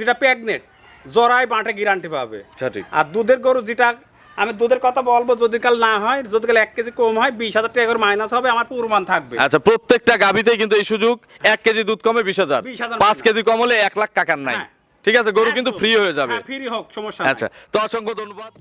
যেটা প্যাগনেট জরাই বাঁটে গ্যারান্টি পাবে। সঠিক আর দুধের গরু যেটা আমি দুধের কথা বলব যদি কাল না হয় যদি কাল এক কেজি কম হয় বিশ হাজার টাকা করে মাইনাস হবে আমার পুরমান থাকবে। আচ্ছা প্রত্যেকটা গাভিতে কিন্তু এই সুযোগ এক কেজি দুধ কমে বিশ হাজার। 20,000 পাঁচ কেজি কম হলে এক লাখ টাকার নাই। হ্যাঁ। ঠিক আছে গরু কিন্তু ফ্রি হয়ে যাবে। ফ্রি হোক সমস্যা আচ্ছা তো অসংখ্য ধন্যবাদ।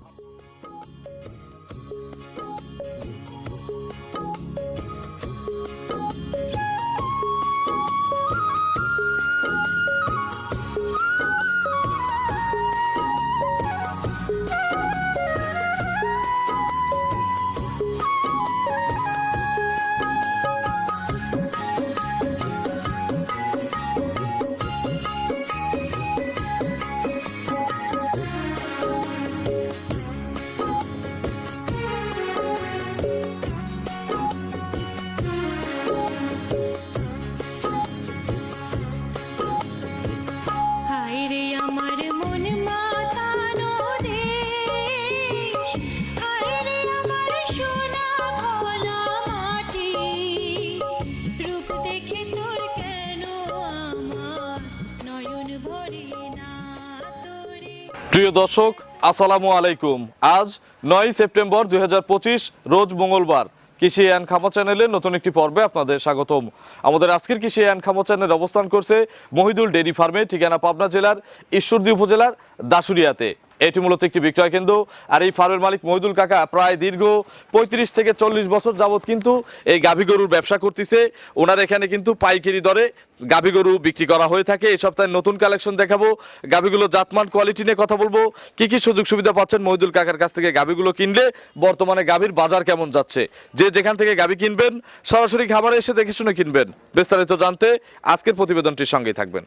প্রিয় দর্শক, আসসালামু আলাইকুম। আজ নয় সেপ্টেম্বর দুই হাজার পঁচিশ, রোজ মঙ্গলবার। কৃষি অ্যান্ড খামা চ্যানেলের নতুন একটি পর্বে আপনাদের স্বাগতম। আমাদের আজকের কৃষি অ্যান্ড খামা চ্যানেল অবস্থান করছে মহিদুল ডেরি ফার্মে, ঠিকানা পাবনা জেলার ঈশ্বরদী উপজেলার দাসুরিয়াতে এটি মূলত একটি বিক্রয় কেন্দ্র। আর এই ফার্মের মালিক মহিদুল কাকা প্রায় দীর্ঘ পঁয়ত্রিশ থেকে চল্লিশ বছর যাবৎ কিন্তু এই গাভী গরুর ব্যবসা করতেছে। ওনার এখানে কিন্তু পাইকারি দরে গাভী গরু বিক্রি করা হয়ে থাকে। এই সপ্তাহে নতুন কালেকশন দেখাবো। গাভীগুলো জাতমান কোয়ালিটি নিয়ে কথা বলব। কি কি সুযোগ সুবিধা পাচ্ছেন মহিদুল কাকার কাছ থেকে গাভীগুলো কিনলে? বর্তমানে গাভীর বাজার কেমন যাচ্ছে? যে যেখান থেকে গাভী কিনবেন, সরাসরি খাবারে এসে দেখে শুনে কিনবেন। বিস্তারিত জানতে আজকের প্রতিবেদনটির সঙ্গেই থাকবেন।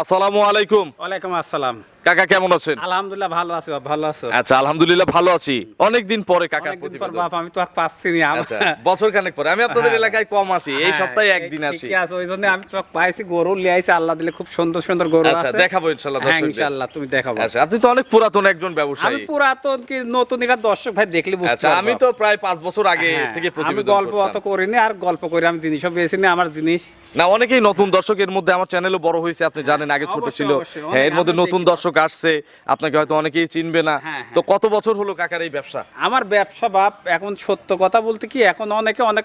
আসসালামু আলাইকুম। ওয়ালাইকুম আসসালাম। কাকা কেমন আছেন? আলহামদুলিল্লাহ ভালো আছি ভালো আছো? আচ্ছা আলহামদুলিল্লাহ ভালো আছি। অনেকদিন পরে কাকার অনেকদিন পর প্রতিবেদন। বাপ আমি তো পাচ্ছি না। আচ্ছা বছর খানেক পরে। আমি আপনাদের হ্যাঁ। এলাকায় কম আসি এই হ্যাঁ, সপ্তাহে একদিন আসি। ঠিকই আছে ওই জন্য আমি তো পাইছি গরু লিয়াইছি আল্লাহ দিলে খুব সুন্দর সুন্দর গরু আছে। আচ্ছা দেখাবো ইনশাআল্লাহ হ্যাঁ ইনশাআল্লাহ তুমি দেখাবো। আচ্ছা আপনি তো অনেক পুরাতন একজন ব্যবসায়ী। আমি পুরাতন কি নতুন এটা দর্শক ভাই দেখলে বুঝতে আচ্ছা আমি তো প্রায় পাঁচ বছর আগে থেকে আমি প্রতিবেদন গল্প অত। করিনি আর গল্প করে আমি জিনিসও বেশি না আমার জিনিস। না অনেকেই নতুন দর্শকের মধ্যে আমার চ্যানেলও বড় হয়েছে আপনি জানেন আগে ছোট ছিল। হ্যাঁ এর মধ্যে নতুন দেখি। দর্শক আসছে আপনাকে হয়তো অনেকেই চিনবে না। হ্যাঁ, তো কত বছর হলো কাকার এই ব্যবসা? আমার ব্যবসা বাপ এখন সত্য কথা বলতে কি এখন অনেকে অনেক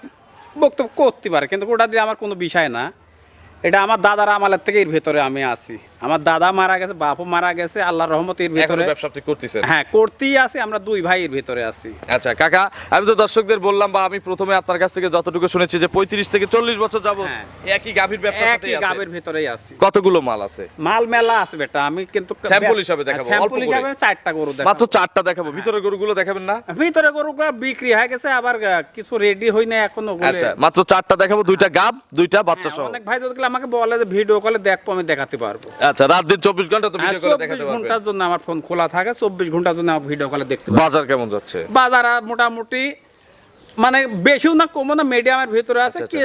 বক্তব্য করতে পারে কিন্তু ওটা দিয়ে আমার কোনো বিষয় না। এটা আমার দাদার আমালের থেকে এর ভেতরে আমি আছি। আমার দাদা মারা গেছে বাপও মারা গেছে আল্লাহর রহমত এর ভেতরে। ব্যবসা আপনি করতেছেন? হ্যাঁ করতেই আছি আমরা দুই ভাই এর ভেতরে আছি। আচ্ছা কাকা আমি তো দর্শকদের বললাম বা আমি প্রথমে আপনার কাছ থেকে যতটুকু শুনেছি যে পঁয়ত্রিশ থেকে চল্লিশ বছর যাব হ্যাঁ। একই গাভীর ব্যবসার সাথেই একই। গাবের ভেতরেই আছি। কতগুলো মাল আছে? মাল মেলা আছে বেটা আমি কিন্তু Sample হিসাবে দেখাবো, স্যাম্পল অল্প করে। হিসাবে চারটা গরু দেখাবো। মাত্র চারটা দেখাবো ভিতরের গরুগুলো দেখাবেন না? ভিতরে গরু বিক্রি হয়ে গেছে আবার কিছু রেডি হই না এখনও আচ্ছা মাত্র চারটা দেখাবো দুইটা গাব দুইটা বাচ্চা হ্যাঁ, সহ অনেক ভাই যদি আমাকে বলে যে ভিডিও কলে দেখব আমি দেখাতে পারব। আচ্ছা রাত দিন চব্বিশ ঘণ্টা তো ভিডিও চব্বিশ দেখাতে পারবেন ঘণ্টার জন্য আমার ফোন খোলা থাকে চব্বিশ ঘণ্টার জন্য ভিডিও কলে দেখতে বাজার কেমন যাচ্ছে? বাজার মোটামুটি মানে বেশিও না কমও না মিডিয়ামের ভিতরে আছে আচ্ছা, কি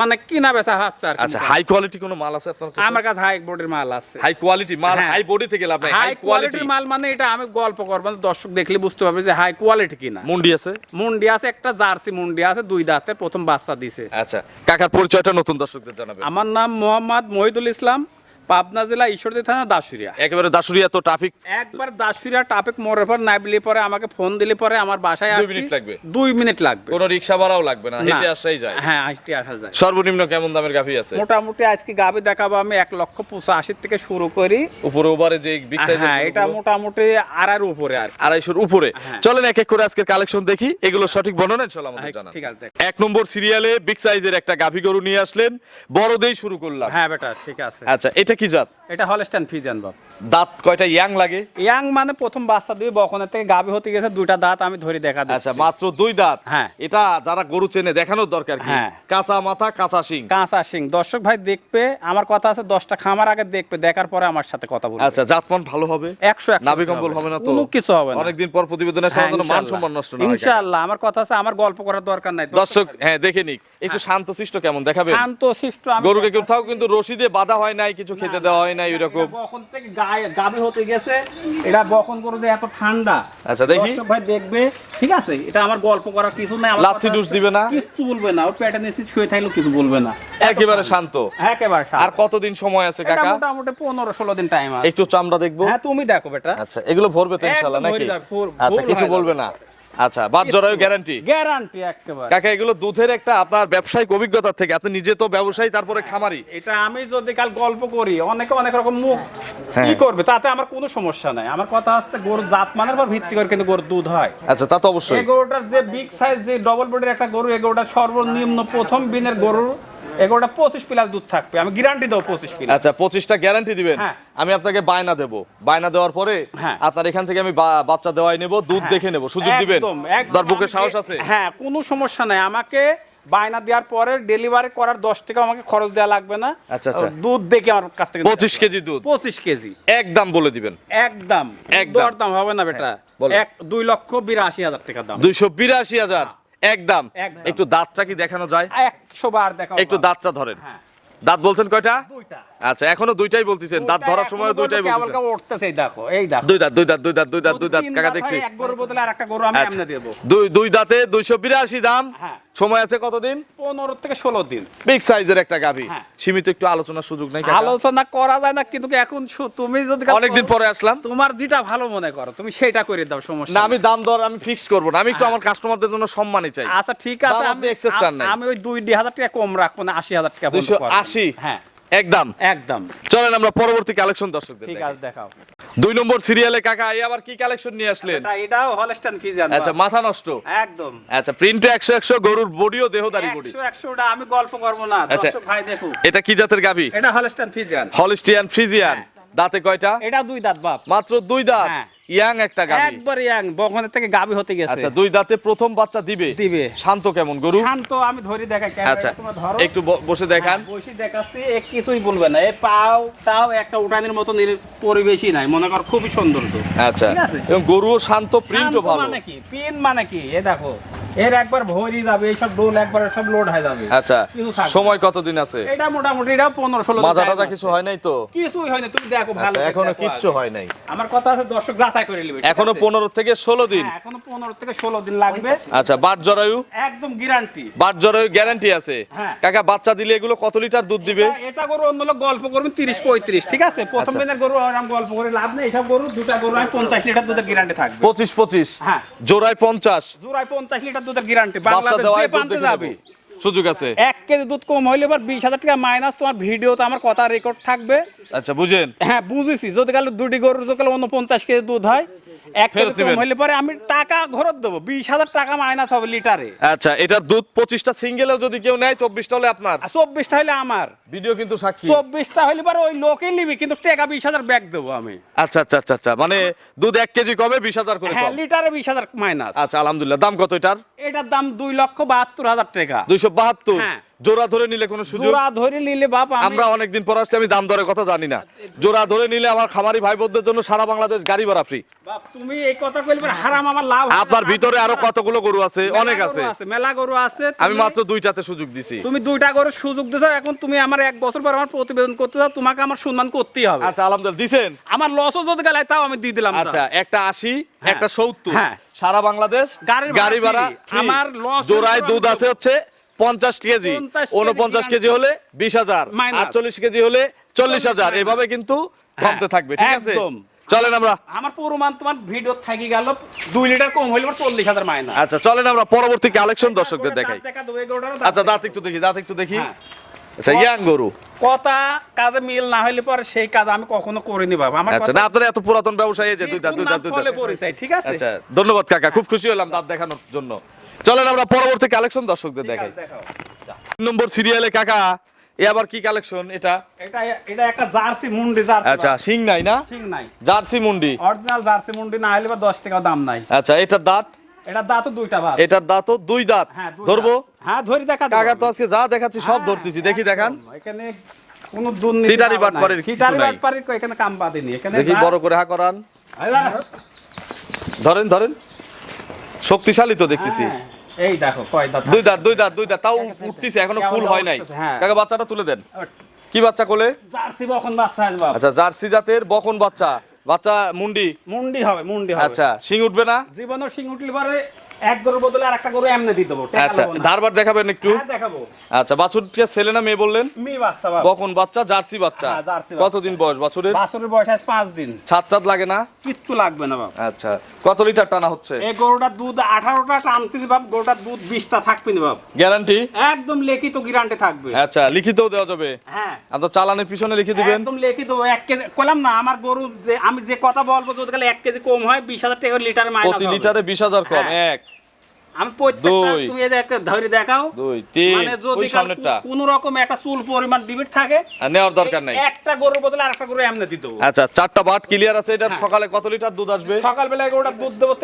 মানে কিনা বেচা হচ্ছে আর আচ্ছা হাই কোয়ালিটি কোনো মাল আছে আপনার কাছে? আমার কাছে হাই বোর্ডের মাল আছে। হাই কোয়ালিটি মাল হ্যাঁ। হাই বডি থেকে লাভ নাই হাই কোয়ালিটি কোয়ালিটির মাল মানে এটা আমি গল্প করব না, দর্শক দেখলে বুঝতে পারবে যে হাই কোয়ালিটি কিনা। মুন্ডি আছে? মুন্ডি আছে একটা জার্সি মুন্ডি আছে দুই দাঁতে প্রথম বাচ্চা দিছে। আচ্ছা কাকার পরিচয়টা নতুন দর্শকদের জানাবেন। আমার নাম মোহাম্মদ মহিদুল ইসলাম পাবনা জেলা ঈশ্বরদী থানা দাসুরিয়া একেবারে দাসুরিয়া তো ট্রাফিক একবার দাসুরিয়া টাপেক মোড়ের পর নাইবলি পরে আমাকে ফোন দিলে পরে আমার বাসায় দুই আসতে মিনিট লাগবে? দুই মিনিট লাগবে। কোনো রিক্সা ভাড়াও লাগবে না। হেঁটে আসাই যায়। হ্যাঁ হাঁটতে আসা যায়। সর্বনিম্ন কেমন দামের গাভি আছে? মোটামুটি আজকে গাবি দেখাবো আমি এক লক্ষ পঁচাশি থেকে শুরু করি। উপরে ওভারে যে হ্যাঁ এটা মোটামুটি আড়ার উপরে আর। আড়াইশোর উপরে। হ্যাঁ। চলেন এক এক করে আজকের কালেকশন দেখি। এগুলো সঠিক বর্ণনা ইনশাআল্লাহ আমাদের জানান। ঠিক আছে এক নম্বর সিরিয়ালে বিগ সাইজের একটা গাভি গরু নিয়ে আসলেন। বড়দেই শুরু করলাম। হ্যাঁ বেটা ঠিক আছে। আচ্ছা এটা কি জাত? এটা হলস্টাইন ফিজান বাপ। দাঁত কয়টা ইয়াং লাগে? ইয়াং মানে প্রথম বাচ্চা দিবে বকনের থেকে গাবি হতে গেছে দুইটা দাঁত আমি ধরে দেখা দিচ্ছি। আচ্ছা মাত্র দুই দাঁত? হ্যাঁ। এটা যারা গরু চেনে দেখানোর দরকার কি? হ্যাঁ। কাঁচা মাথা কাঁচা শিং? কাঁচা সিং দর্শক ভাই দেখবে আমার কথা আছে দশটা খামার আগে দেখবে দেখার পরে আমার সাথে কথা বলবে। আচ্ছা জাতমান ভালো হবে? একশো একশো নাভি কম্বল হবে। না তো? কোনো কিছু হবে না। অনেকদিন পর প্রতিবেদনের হ্যাঁ, সাধারণ মান সম্মান নষ্ট না হয় ইনশাআল্লাহ আমার কথা আছে আমার গল্প করার দরকার নাই। দর্শক হ্যাঁ দেখে নিক। একটু শান্ত শিষ্ট কেমন? দেখাবে শান্ত শিষ্ট আমি গরুকে কোথাও কিন্তু রশি দিয়ে বাধা হয় নাই কিছু খেতে দেওয়া হয় না এরকম এটা বখন থেকে গাবি হতে গেছে। এটা বখন করে যে এত ঠান্ডা। আচ্ছা, দেখি। ভাই দেখবে ঠিক আছে? এটা আমার গল্প করার কিছু নাই আমার লাথি ডুস দিবে না? কিচ্ছু বলবে না। ওর পেটে নিচে শুয়ে থাকলেও কিছু বলবে না। একেবারে শান্ত। একেবারে আর কতদিন সময় আছে এটা কাকা? মোটামুটি পনেরো ষোলো দিন টাইম আছে। একটু চামড়া দেখব? হ্যাঁ তুমি দেখো বেটা। আচ্ছা এগুলো ভরবে তো ইনশাআল্লাহ নাকি? আচ্ছা কিছু বলবে না? আচ্ছা বাদ জরায়ু গ্যারান্টি গ্যারান্টি একেবারে। কাকা এগুলো দুধের একটা আপনার ব্যবসায়িক অভিজ্ঞতা থেকে আপনি নিজে তো ব্যবসায়ী তারপরে খামারি। এটা আমি যদি কাল গল্প করি অনেকে অনেক রকম মুখ হ্যাঁ। কি করবে তাতে আমার কোনো সমস্যা নাই। আমার কথা হচ্ছে গরুর জাত মানের উপর ভিত্তি করে কিন্তু গরুর দুধ হয়। আচ্ছা তা তো অবশ্যই। গরুটার যে বিগ সাইজ যে ডবল বডির একটা গরু এই গরুটা সর্বনিম্ন প্রথম দিনের গরু এই গরুটা পঁচিশ প্লাস দুধ থাকবে। আমি গ্যারান্টি দেবো পঁচিশ প্লাস। আচ্ছা পঁচিশটা গ্যারান্টি দিবেন? হ্যাঁ। আমি আপনাকে বায়না দেবো। বায়না দেওয়ার পরে হ্যাঁ। আপনার এখান থেকে আমি বাচ্চা দেওয়াই নেব দুধ দেখে নেব। সুযোগ দিবেন? একদম, বুকে সাহস আছে? হ্যাঁ কোনো সমস্যা নাই। আমাকে বায়না দেওয়ার পরে ডেলিভারি করার দশ টাকা আমাকে খরচ দেওয়া লাগবে না। আচ্ছা, আচ্ছা। দুধ দেখে আমার কাছ থেকে পঁচিশ কেজি দুধ? পঁচিশ কেজি। একদম বলে দিবেন। একদম। একদম। দর দাম হবে না বেটা। হ্যাঁ, এক দুই লক্ষ বিরাশি হাজার টাকা দাম। দুইশো বিরাশি হাজার। একদম। একটু দাঁতটা কি দেখানো যায়? একশো বার দেখা একটু দাঁতটা ধরেন। হ্যাঁ। দাঁত বলছেন কয়টা? দুইটা। আচ্ছা এখনও দুইটাই বলতেছেন। দাঁত ধরার সময় দুইটাই বলতেছেন। কেবল উঠতেছে দেখো এই দেখো। দুই দাঁত দুই দাঁত দুই দাঁত দুই দাঁত। দুই দাঁত কাকা দেখছি। এক গরুর বদলে আর গরু আমি আচ্ছা। এমনি দেবো। দুই দুই দাঁতে দুইশো বিরাশি দাম। হ্যাঁ। সময় আছে কতদিন? পনেরো থেকে ষোলো দিন। বিগ সাইজের একটা গাভী। হ্যাঁ। সীমিত একটু আলোচনার সুযোগ নাই আলোচনা করা যায় না কিন্তু এখন তুমি যদি অনেকদিন পরে আসলাম। তোমার যেটা ভালো মনে করো তুমি সেটা করে দাও সমস্যা না আমি দাম দর আমি ফিক্স করব না আমি একটু আমার কাস্টমারদের জন্য সম্মানই চাই। আচ্ছা ঠিক আছে আমি এক্সেস চান না আমি ওই দুই হাজার টাকা কম রাখব না আশি হাজার টাকা আশি? হ্যাঁ। একদম। একদম। চলেন আমরা পরবর্তী কালেকশন দর্শকদের ঠিক আছে দেখাও। দুই নম্বর সিরিয়ালে কাকা এই আবার কি কালেকশন নিয়ে আসলেন? এটা এটাও হলস্টাইন ফিজিয়ান আচ্ছা মাথা নষ্ট। একদম। আচ্ছা প্রিন্টে একশো একশো গরুর বডিও দেহদারি বডি। একশো একশোটা আমি গল্প করব না। আচ্ছা। দর্শক ভাই দেখো। এটা কি জাতের গাবি এটা হলস্টাইন ফিজিয়ান হলিস্টিয়ান ফ্রিজিয়ান দাঁতে কয়টা? এটা দুই দাঁত বাপ। মাত্র দুই দাঁত? হ্যাঁ। ইয়াং একটা গাভী। একবার ইয়াং বগনের থেকে গাবি হতে গেছে। আচ্ছা দুই দাঁতে প্রথম বাচ্চা দিবে? দিবে। শান্ত কেমন গরু? শান্ত আমি ধরে দেখাই আচ্ছা একটু বসে দেখান। হ্যাঁ, বসে দেখাচ্ছি এ কিছুই বলবে না। এই পাও তাও একটা উঠানের মতো পরিবেশই নাই। মনে কর খুবই সৌন্দর্য। আচ্ছা এবং গরুও শান্ত প্রিন্টও ভালো। মানে কি? পিন মানে কি? এ দেখো এর একবার ভরি যাবে এইসব ডোল একবার সব লোড হয়ে যাবে। আচ্ছা না। সময় কতদিন আছে? এটা মোটামুটি এটা পনেরো ষোলো দিন মাজা টাজা কিছু হয় নাই তো? কিছুই হয়নি তুমি দেখো ভালো আচ্ছা এখনও কিচ্ছু হয় নাই। আমার কথা আছে দর্শক যাচাই করে নেবে এখনও আছে? পনেরো থেকে ষোলো দিন? হ্যাঁ, এখনও পনেরো থেকে ষোলো দিন লাগবে। আচ্ছা বাট জরায়ু? একদম গ্যারান্টি বাট জরায়ু গ্যারান্টি আছে। হ্যাঁ। কাকা বাচ্চা দিলে এগুলো কত লিটার দুধ দিবে? এটা গরু অন্য লোক গল্প করবেন তিরিশ পঁয়ত্রিশ ঠিক আছে? প্রথম আচ্ছা। দিনের গরু আর আমি গল্প করে লাভ নেই। এইসব গরু দুটা গরু আমি পঞ্চাশ লিটার দুধের গ্যারান্টি থাকবে। পঁচিশ পঁচিশ? হ্যাঁ। জোড়ায় পঞ্চাশ? জোড়ায় পঞ্চাশ লিটার দুধের গ্যারান্টি বাংলাদেশ যে দুধ যাবে। সুযোগ আছে। এক কেজি দুধ কম হইলে এবার বিশ হাজার টাকা মাইনাস তোমার ভিডিওতে আমার কথা রেকর্ড থাকবে। আচ্ছা বুঝেন। হ্যাঁ বুঝেছি। যদি কাল দুটি গরুর যদি অন্য পঞ্চাশ কেজি দুধ হয় এক ফেরত নেবেন। হইলে পরে আমি টাকা ঘরত দেবো। বিশ হাজার টাকা মাইনাস হবে লিটারে। আচ্ছা এটার দুধ পঁচিশটা সিঙ্গেলেও যদি কেউ নেয় চব্বিশটা হলে আপনার? চব্বিশটা হইলে আমার। ভিডিও কিন্তু সাক্ষী। চব্বিশটা হইলে পরে ওই লোকেই নিবি কিন্তু টাকা বিশ হাজার ব্যাগ দেবো আমি। আচ্ছা আচ্ছা আচ্ছা আচ্ছা মানে দুধ এক কেজি কমে বিশ হাজার করে হ্যাঁ লিটারে বিশ হাজার মাইনাস। আচ্ছা আলহামদুলিল্লাহ দাম কত এটার? এটার দাম দুই লক্ষ বাহাত্তর হাজার টাকা। দুইশো বাহাত্তর? হ্যাঁ। জোড়া ধরে নিলে কোনো সুযোগ? জোড়া ধরে নিলে বাপ আমি আমরা অনেকদিন পর আসছি আমি দাম দরের কথা জানি না। জোড়া ধরে নিলে আমার খামারি ভাই বোনদের জন্য সারা বাংলাদেশ গাড়ি ভাড়া ফ্রি বাপ তুমি এই কথা কইলে পরে হারাম আমার লাভ। আপনার ভিতরে আরও কতগুলো গরু আছে? অনেক আছে। মেলা গরু আছে। আমি মাত্র দুইটাতে সুযোগ দিছি। তুমি দুইটা গরুর সুযোগ দিছো এখন তুমি আমার এক বছর পর আমার প্রতিবেদন করতে যাও তোমাকে আমার সম্মান করতেই হবে। আচ্ছা আলহামদুলিল্লাহ দিছেন? আমার লসও যদি গেলে তাও আমি দিয়ে দিলাম আচ্ছা একটা আশি একটা সত্তর। হ্যাঁ। সারা বাংলাদেশ গাড়ি ভাড়া। আমার লস জোড়ায় দুধ আছে হচ্ছে পঞ্চাশ কেজি। 50 কেজি উনপঞ্চাশ কেজি হলে বিশ হাজার। আটচল্লিশ কেজি হলে চল্লিশ হাজার। এভাবে কিন্তু কমতে থাকবে ঠিক আছে? চলেন আমরা। আমার প্রমাণ তোমার ভিডিও থাকি গেল দুই লিটার কম হইলে চল্লিশ হাজার মাইনা আচ্ছা চলেন আমরা পরবর্তী কালেকশন দর্শকদের দেখাই। দেখা দেবো এই গরুটারও দাঁত আচ্ছা দাঁত একটু দেখি দাঁত একটু দেখি। হ্যাঁ। আচ্ছা ইয়াং গরু। কথা কাজে মিল না হইলে পরে সেই কাজ আমি কখনো করিনি বাবা। আমার আচ্ছা না আপনার এত পুরাতন ব্যবসায়ী যে দুই দাঁত দুই দাঁত দুই দাঁত। ঠিক আছে? আচ্ছা ধন্যবাদ কাকা। খুব খুশি হলাম দাঁত দেখানোর জন্য। চলেন আমরা পরবর্তী কালেকশন দর্শকদের দেখাই। নম্বর সিরিয়ালে কাকা এ আবার কি কালেকশন এটা? এটা এটা একটা জার্সি মুন্ডি জার্সি আচ্ছা সিং নাই না? ঠিক নাই। জার্সি মুন্ডি। অরিজিনাল জার্সি মুন্ডি না হইলে বা দশ টাকা দাম নাই। আচ্ছা এটার দাঁত? এটা দাঁতও দুইটা ভাব এটার দাঁতও দুই দাঁত। হ্যাঁ ধরবো? হ্যাঁ ধরি দেখা কাকা তো আজকে যা দেখাচ্ছি সব হ্যাঁ, ধরতেছি। দেখি দেখান। এখানে কোনো দুর্নীতি সিটারি। বাটপাড়ির কিছু সিটারি নাই। বাটপাড়ির কো- এখানে কাম বাদেনি এখানে দেখি বড় করে হা করান। ধরেন ধরেন। শক্তিশালী তো দেখতেছি। হ্যাঁ, এই দেখো কয় দাঁত দুই দাঁত দুই দাঁত দুই দাঁত। তাও উঠতেছে এখনও ফুল হয় নাই। হ্যাঁ। কাকা বাচ্চাটা তুলে দেন। কি বাচ্চা কোলে? জার্সি বখন বাচ্চা আচ্ছা জার্সি জাতের বকন বাচ্চা। বাচ্চা মুন্ডি? মুন্ডি হবে মুন্ডি হবে। আচ্ছা শিং উঠবে না? জীবনের শিং উঠলে পরে এক গরুর বদলে আর একটা গরু এমনি দিয়ে দেবো। আচ্ছা ধারবার দেখাবেন একটু। হ্যাঁ দেখাবো। আচ্ছা ছেলে না মেয়ে বললেন? মি বাচ্চা বকন বাচ্চা? জার্সি বাচ্চা? হ্যাঁ, জার্সি বাচ্চা। কতদিন বয়স বাছুরের? বাছরের বয়স পাঁচ দিন। ছাদ ছাদ লাগে না? কিচ্ছু লাগবে না বাপ। আচ্ছা কত লিটার টানা হচ্ছে? এই গরুটার দুধ আঠারোটা টানতেছি বাপ। গরুটার দুধ বিশটা থাকবে না বাপ। গ্যারান্টি? একদম লিখিত গ্যারান্টি থাকবে। আচ্ছা লিখিতও দেওয়া যাবে? হ্যাঁ। আপনার চালানের পিছনে লিখে দিবেন? একদম লিখিত এক কেজি। কইলাম না আমার গরু যে আমি যে কথা বলব যদি গেলে এক কেজি কম হয় বিশ হাজার টাকা লিটার মাইনাস প্রতি লিটারে বিশ হাজার কম হ্যাঁ। এক। আমি প্রত্যেকটা তুমি ধরে দেখাও। দুই তিন মানে যদি কোন রকম একটা চুল পরিমাণ ডিবিট থাকে নেওয়ার দরকার নাই। একটা গরুর বদলে আরেকটা গরু এমনি দিতে। আচ্ছা চারটা বাট ক্লিয়ার আছে এটার হ্যাঁ। সকালে কত লিটার দুধ আসবে? গরুটা দুধ দেবো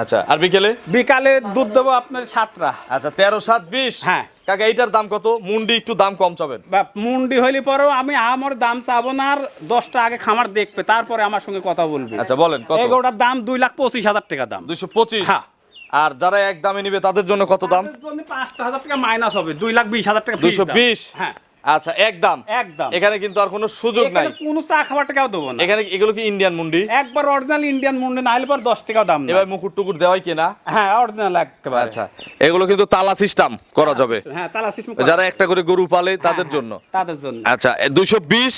আচ্ছা আর বিকেলে? বিকালে দুধ দেবো আপনার সাতটা। আচ্ছা তেরো সাত বিশ? হ্যাঁ। কাকা এইটার দাম কত? মুন্ডি একটু দাম কম চাবেন। মুন্ডি হইলে পরেও আমি আমার দাম চাবো না আর দশটা আগে খামার দেখবে তারপরে আমার সঙ্গে কথা বলবে। আচ্ছা বলেন কত? এই গরুটার দাম দুই লাখ পঁচিশ হাজার টাকা দাম। দুইশো পঁচিশ? হ্যাঁ। আর যারা এক দামে নিবে তাদের জন্য কত দাম? পাঁচটা হাজার টাকা মাইনাস হবে দুই লাখ বিশ হাজার টাকা দাম। বিশ? হ্যাঁ। আচ্ছা এক দাম? একদম এখানে কিন্তু আর কোনো সুযোগ নাই। কোনো চা খাবার টাকাও দেবো না। এখানে এগুলো কি ইন্ডিয়ান মুন্ডি? একবার অরিজিনাল ইন্ডিয়ান মুন্ডি না হলে পর দশ টাকাও দাম এবার মুকুট টুকুর দেওয়াই কেনা? হ্যাঁ অরিজিনাল একেবারে। আচ্ছা এগুলো কিন্তু তালা সিস্টেম করা যাবে। হ্যাঁ তালা সিস্টেম যারা একটা করে গরু পালে তাদের জন্য। তাদের জন্য। আচ্ছা দুইশো বিশ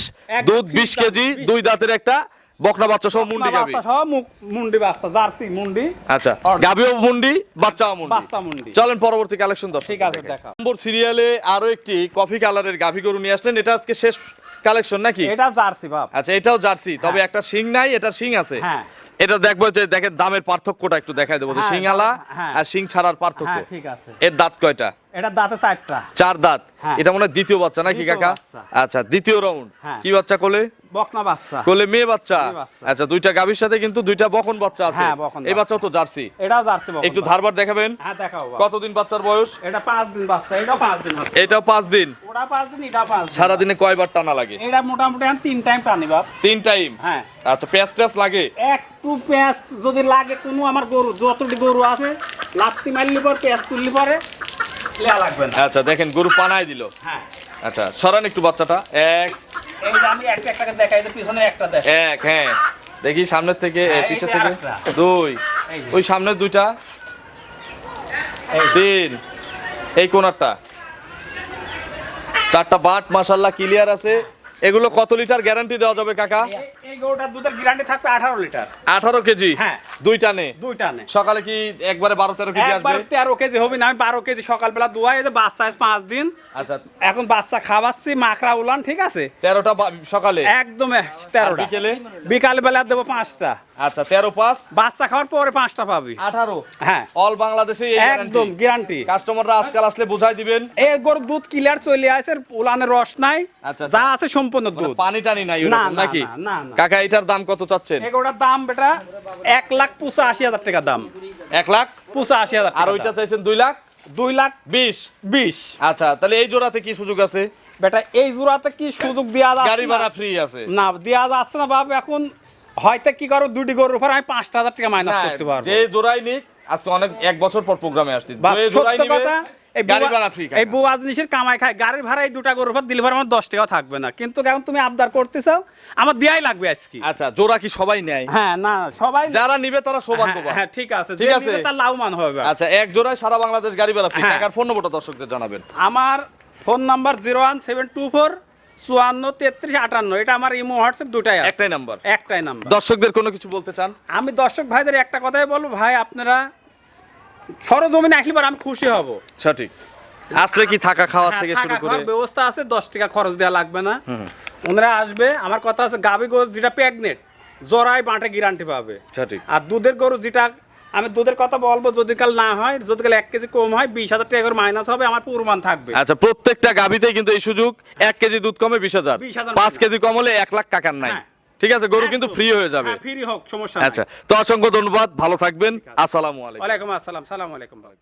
দুধ বিশ কেজি দুই দাঁতের একটা বকনা বাচ্চা সব মুন্ডি গাবি মুখ- মুন্ডি বাচ্চা জার্সি মুন্ডি। আচ্ছা. গাবিও মুন্ডি বাচ্চাও মুন্ডি। বাচ্চা মুন্ডি। চলেন পরবর্তী কালেকশন দর্শক ঠিক আছে, দেখাও। নম্বর সিরিয়ালে আরও একটি কফি কালারের গাভি গরু নিয়ে আসলেন। এটা আজকে শেষ কালেকশন নাকি? এটা জার্সি বাপ। আচ্ছা এটাও জার্সি তবে একটা শিং নাই এটা শিং আছে। হ্যাঁ। এটা দেখব যে দেখেন দামের পার্থক্যটা একটু দেখাই দেবো যে হ্যাঁ, শিংআলা হ্যাঁ। আর শিং ছাড়ার পার্থক্য। হ্যাঁ ঠিক আছে। এর দাঁত কয়টা? এটা দাঁতে চারটা। চার দাঁত। হ্যাঁ। এটা মনে হয় দ্বিতীয় বাচ্চা নাকি কাকা? আচ্ছা দ্বিতীয় রাউন্ড হ্যাঁ। কি বাচ্চা কোলে? বকনা বাচ্চা। কোলে মেয়ে বাচ্চা? আচ্ছা দুইটা গাভীর সাথে কিন্তু দুইটা বকন বাচ্চা আছে। হ্যাঁ, এই বাচ্চাও তো জার্সি। এটাও জার্সি বকনা একটু ধারবার দেখাবেন? হ্যাঁ দেখাও কতদিন বাচ্চার বয়স? এটা পাঁচ দিন বাচ্চা এটাও পাঁচ দিন বাচ্চা। এটাও দিন। ওটা পাঁচ দিন এটা পাঁচ দিন। সারাদিনে কয়বার টানা লাগে? এটা মোটামুটি তিন টাইম টানি বাপ। তিন টাইম? হ্যাঁ। আচ্ছা লাগে? একটু যদি লাগে কোনো আমার গরু যতটি গরু আছে লাত্তি মারলি পর পেঁয়াজ তুললি পরে লেয়া লাগবে না। আচ্ছা দেখেন গরু পানায় দিল। হ্যাঁ। আচ্ছা সরান একটু বাচ্চাটা। এক পিছনে এক হ্যাঁ। দেখি সামনের থেকে হ্যাঁ, পিছে এই যে থেকে। দুই। ওই সামনের দুইটা। তিন। এই কোনারটা। চারটা বাট মাসাল্লাহ ক্লিয়ার আছে। এগুলো কত লিটার গ্যারান্টি দেওয়া যাবে কাকা? এই- গরুটার দুধের গ্যারান্টি থাকবে আঠারো লিটার। আঠারো কেজি? হ্যাঁ। দুইটা নে দুইটা নে সকালে কি একবারে বারো তেরো কেজি একবার একবারে তেরো কেজি হবে না আমি বারো কেজি সকালবেলা দুয়াই এই যে বাচ্চা আছে পাঁচ দিন। আচ্ছা। এখন বাচ্চা খাওয়াচ্ছি মাকড়া উলান ঠিক আছে? তেরোটা বা- সকালে? একদম আর তেরোটা। বিকেলে বিকাল? বেলা দেবো পাঁচটা। আচ্ছা তেরো পাঁচ বাচ্চা খাওয়ার পরে পাঁচটা পাবি। আঠারো। হ্যাঁ। অল বাংলাদেশে একদম গ্যারান্টি কাস্টমাররা আজকাল আসলে বুঝাই দিবেন। এই গরুর দুধ ক্লিয়ার চলে আসে উলানের রস নাই। আচ্ছা, যা আছে সম্পূর্ণ মানে দুধ। পানি টানি নাই না, না, নাকি? না, না। কাকা এটার দাম কত চাচ্ছেন? এগুলোর দাম বেটা এক লাখ পঁচাশি হাজার টাকা দাম। এক লাখ? পঁচাশি হাজার আর ওইটা চাইছেন দুই লাখ? দুই লাখ বিশ। বিশ। আচ্ছা তাহলে এই জোড়াতে কি সুযোগ আছে? বেটা এই জোড়াতে কি সুযোগ দেওয়া যাচ্ছে গাড়ি ভাড়া ফ্রি আছে। না দেওয়া যাচ্ছে না বাবু এখন হয়তো কি করো দুটি গরুর উপর আমি পাঁচটা হাজার টাকা মাইনাস করতে পারব। যে জোড়াই নিক আজকে অনেক এক বছর পর প্রোগ্রামে আসছি। জোড়াই নিবে এই বুয়া জিনিসের কামাই খায় গাড়ির ভাড়া এই দুটা গরুর দিলে আমার দশ টাকা থাকবে না। কিন্তু এখন তুমি আবদার করতে চাও আমার দেয়াই লাগবে আজকে। আচ্ছা জোড়া কি সবাই নেয়? হ্যাঁ না সবাই যারা নিবে তারা হ্যাঁ, সৌভাগ্যবান। হ্যাঁ ঠিক আছে। ঠিক আছে। তার লাভবান হবে। আচ্ছা এক জোড়ায় সারা বাংলাদেশ গাড়ি ভাড়া ফ্রি হ্যাঁ। টাকার ফোন নম্বরটা দর্শকদের জানাবেন। আমার phone number zero one seven two four চুয়ান্ন তেত্রিশ আটান্ন। এটা আমার ইমো হোয়াটসঅ্যাপ দুটাই একটাই নাম্বার। একটাই নাম্বার। দর্শকদের কোনো কিছু বলতে চান? আমি দর্শক ভাইদের একটা কথাই বলব ভাই আপনারা সরজমিনে আসলে আমি খুশি হব। সঠিক। আসলে কি থাকা খাওয়ার হ্যাঁ, থেকে শুরু করে ব্যবস্থা আছে দশ টাকা খরচ দেওয়া লাগবে না। ওনারা আসবে আমার কথা আছে গাবি গরু যেটা প্রেগনেন্ট জরাই বাঁটে গ্যারান্টি পাবে। সঠিক। আর দুধের গরু যেটা আমি দুধের কথা বলব যদি কাল না হয় যদি কাল এক কেজি কম হয় বিশ হাজার টাকা করে মাইনাস হবে আমার পুরমান থাকবে। আচ্ছা প্রত্যেকটা গাবিতেই কিন্তু এই সুযোগ এক কেজি দুধ কমে বিশ হাজার। 20,000 পাঁচ কেজি কম হলে এক লাখ টাকার নাই। হ্যাঁ। ঠিক আছে গরু কিন্তু ফ্রি হয়ে যাবে। ফ্রি হোক সমস্যা আচ্ছা তো অসংখ্য ধন্যবাদ ভালো থাকবেন। আসসালামু আলাইকুম। ওয়ালাইকুম আসসালাম সালাম আলাইকুম ভাই।